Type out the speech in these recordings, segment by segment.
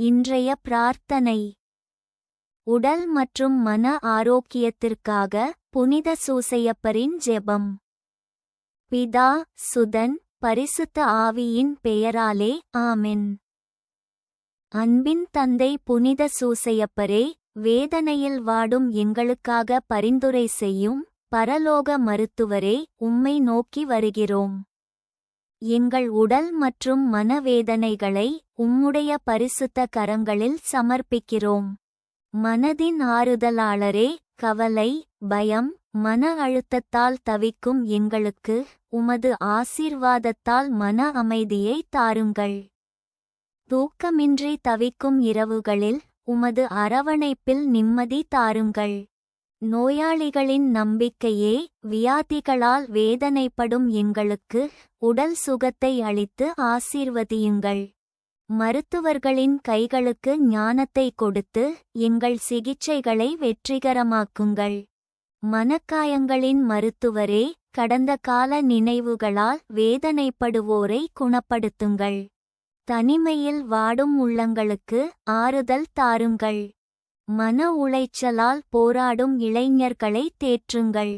இன்றைய பிரார்த்தனை. உடல் மற்றும் மன ஆரோக்கியத்திற்காக புனித சூசையப்பரின் ஜெபம். பிதா சுதன் பரிசுத்த ஆவியின் பெயராலே ஆமென். அன்பின் தந்தை புனித சூசையப்பரே வேதனையில் வாடும் எங்களுக்காக பரிந்துரை செய்யும் பரலோக மருத்துவரே உம்மை நோக்கி வருகிறோம். எங்கள் உடல் மற்றும் மனவேதனைகளை உம்முடைய பரிசுத்த கரங்களில் சமர்ப்பிக்கிறோம். மனதின் ஆறுதலாளரே கவலை பயம் மன அழுத்தத்தால் தவிக்கும் எங்களுக்கு உமது ஆசீர்வாதத்தால் மன அமைதியை தாருங்கள். தூக்கமின்றி தவிக்கும் இரவுகளில் உமது அரவணைப்பில் நிம்மதி தாருங்கள். நோயாளிகளின் நம்பிக்கையே வியாதிகளால் வேதனைப்படும் எங்களுக்கு உடல் சுகத்தை அளித்து ஆசீர்வதியுங்கள். மருத்துவர்களின் கைகளுக்கு ஞானத்தை கொடுத்து எங்கள் சிகிச்சைகளை வெற்றிகரமாக்குங்கள். மனக்காயங்களின் மருத்துவரே கடந்த கால நினைவுகளால் வேதனைப்படுவோரை குணப்படுத்துங்கள். தனிமையில் வாடும் உள்ளங்களுக்கு ஆறுதல் தாருங்கள். மன உளைச்சலால் போராடும் இளைஞர்களை தேற்றுங்கள்.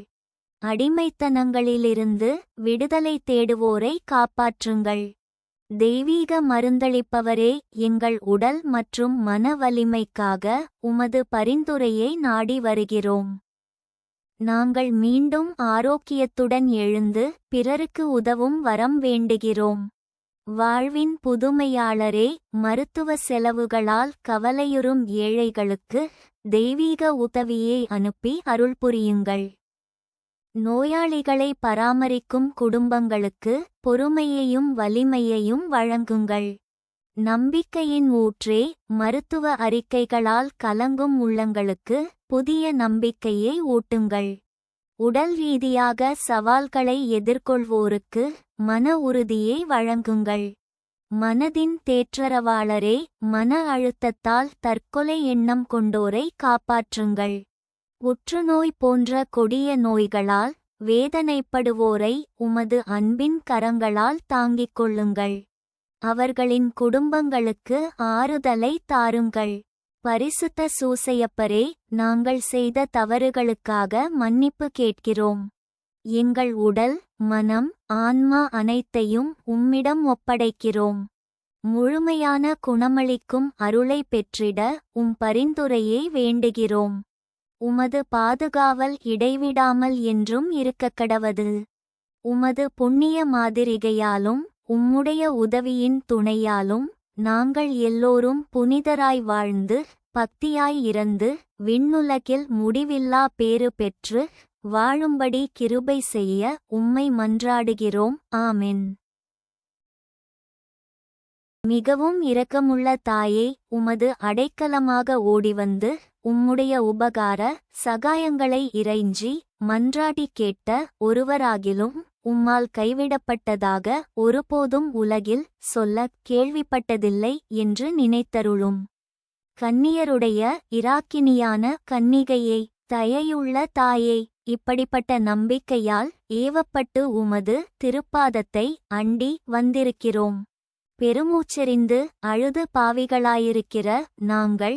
அடிமைத்தனங்களிலிருந்து விடுதலை தேடுவோரை காப்பாற்றுங்கள். தெய்வீக மருந்தளிப்பவரே எங்கள் உடல் மற்றும் மன வலிமைக்காக உமது பரிந்துரையை நாடி வருகிறோம். நாங்கள் மீண்டும் ஆரோக்கியத்துடன் எழுந்து பிறருக்கு உதவும் வரம் வேண்டுகிறோம். வாழ்வின் புதுமையாளரே மருத்துவ செலவுகளால் கவலையுறும் ஏழைகளுக்கு தெய்வீக உதவியை அனுப்பி அருள் புரியுங்கள். நோயாளிகளை பராமரிக்கும் குடும்பங்களுக்கு பொறுமையையும் வலிமையையும் வழங்குங்கள். நம்பிக்கையின் ஊற்றே மருத்துவ அறிக்கைகளால் கலங்கும் உள்ளங்களுக்கு புதிய நம்பிக்கையை ஊட்டுங்கள். உடல் ரீதியாக சவால்களை எதிர்கொள்வோருக்கு மன உறுதியை வழங்குங்கள். மனதின் தேற்றரவாளரே மன அழுத்தத்தால் தற்கொலை எண்ணம் கொண்டோரை காப்பாற்றுங்கள். புற்றுநோய் போன்ற கொடிய நோய்களால் வேதனைப்படுவோரை உமது அன்பின் கரங்களால் தாங்கிக் கொள்ளுங்கள். அவர்களின் குடும்பங்களுக்கு ஆறுதலை தாருங்கள். பரிசுத்த சூசையப்பரே நாங்கள் செய்த தவறுகளுக்காக மன்னிப்பு கேட்கிறோம். எங்கள் உடல் மனம் ஆன்மா அனைத்தையும் உம்மிடம் ஒப்படைக்கிறோம். முழுமையான குணமளிக்கும் அருளை பெற்றிட உம் பரிந்துரையை வேண்டுகிறோம். உமது பாதுகாவல் இடைவிடாமல் என்றும் இருக்கக்கடவது உமது புண்ணிய மாதிரிகையாலும் உம்முடைய உதவியின் துணையாலும் நாங்கள் எல்லோரும் புனிதராய் வாழ்ந்து பக்தியாய் இறந்து விண்ணுலகில் முடிவில்லா பேறு பெற்று வாழும்படி கிருபை செய்ய உம்மை மன்றாடுகிறோம். ஆமென். மிகவும் இரக்கமுள்ள தாயே உமது அடைக்கலமாக ஓடிவந்து உம்முடைய உபகார சகாயங்களை இறைஞ்சி மன்றாடி கேட்ட ஒருவராகிலும் உம்மால் கைவிடப்பட்டதாக ஒருபோதும் உலகில் சொல்ல கேள்விப்பட்டதில்லை என்று நினைத்தருளும். கன்னியருடைய இராக்கினியான கன்னிகையை தயையுள்ள தாயே இப்படிப்பட்ட நம்பிக்கையால் ஏவப்பட்டு உமது திருப்பாதத்தை அண்டி வந்திருக்கிறோம். பெருமூச்செறிந்து அழுது பாவிகளாயிருக்கிற நாங்கள்